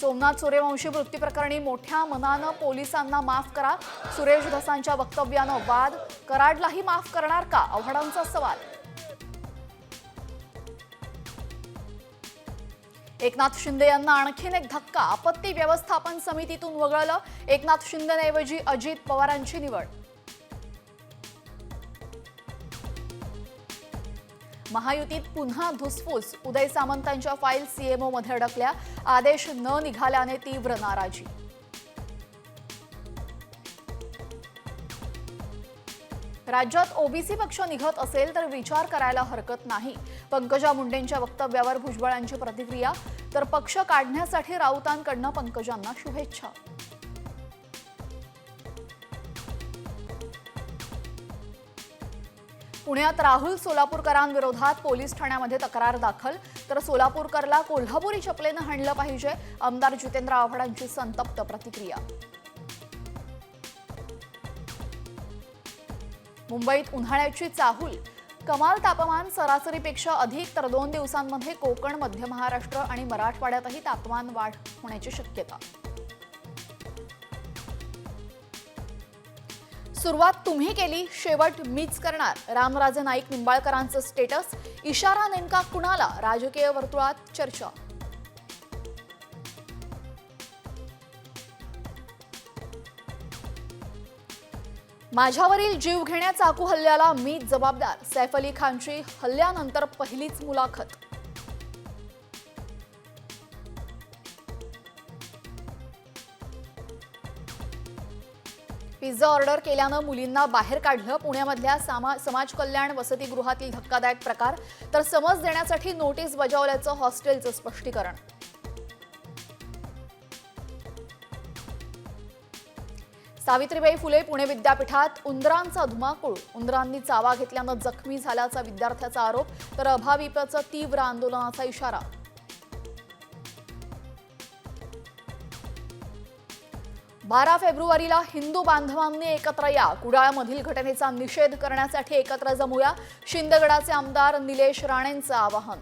सोमनाथ सूर्यवंशी मृत्यू प्रकरणी मोठ्या मनानं पोलिसांना माफ करा. सुरेश धसांच्या वक्तव्यानं वाद. कराडलाही माफ करणार का? आव्हाडांचा सवाल. एकनाथ शिंदे यांना आणखीन एक धक्का. आपत्ती व्यवस्थापन समितीतून वगळलं. एकनाथ शिंदेऐवजी अजित पवारांची निवड. महायुतीत पुन्हा धुसफूस उदय सामंतांच्या फाईल सीएमओ मध्ये अडकल्या. आदेश न निघाल्याने तीव्र नाराजी. राज्यात ओबीसी पक्ष निघत असेल तर विचार करायला हरकत नाही. पंकजा मुंडेंच्या वक्तव्यावर भुजबळांची प्रतिक्रिया. तर पक्ष काढण्यासाठी राऊतांकडनं पंकजांना शुभेच्छा. पुण्यात राहुल सोलापूरकरांविरोधात पोलीस ठाण्यामध्ये तक्रार दाखल. तर सोलापूरकरला कोल्हापुरी चपलेनं हाणलं पाहिजे. आमदार जितेंद्र आव्हाडांची संतप्त प्रतिक्रिया. मुंबईत उन्हाळ्याची चाहूल. कमाल तापमान सरासरीपेक्षा अधिक तर दोन दिवसांमध्ये कोकण मध्य महाराष्ट्र आणि मराठवाड्यातही तापमान वाढ होण्याची शक्यता. सुरुवात तुम्ही केली शेवट मीच करणार. रामराजे नाईक निंबाळकरांचं स्टेटस इशारा नेमका कुणाला? राजकीय वर्तुळात चर्चा. माझ्यावरील जीव घेण्या चाकू हल्ल्याला मीच जबाबदार. सैफ अली खानची हल्ल्यानंतर पहिलीच मुलाखत. पिझ्झा ऑर्डर केल्यानं मुलींना बाहेर काढलं. पुण्यामधल्या सामा समाज कल्याण वसतिगृहातील धक्कादायक प्रकार. तर समज देण्यासाठी नोटीस बजावल्याचं हॉस्टेलचं स्पष्टीकरण. सावित्रीबाई फुले पुणे विद्यापीठात उंदरांचा धुमाकूळ. उंदरांनी चावा घेतल्यानं जखमी झाल्याचा विद्यार्थ्याचा आरोप. तर अभाविपचं तीव्र आंदोलनाचा इशारा. बारा फेब्रुवारीला हिंदू बांधवांनी एकत्र या. कुडाळमधील घटनेचा निषेध करण्यासाठी एकत्र जमूया. शिंदगडाचे आमदार निलेश राणेंचं आवाहन.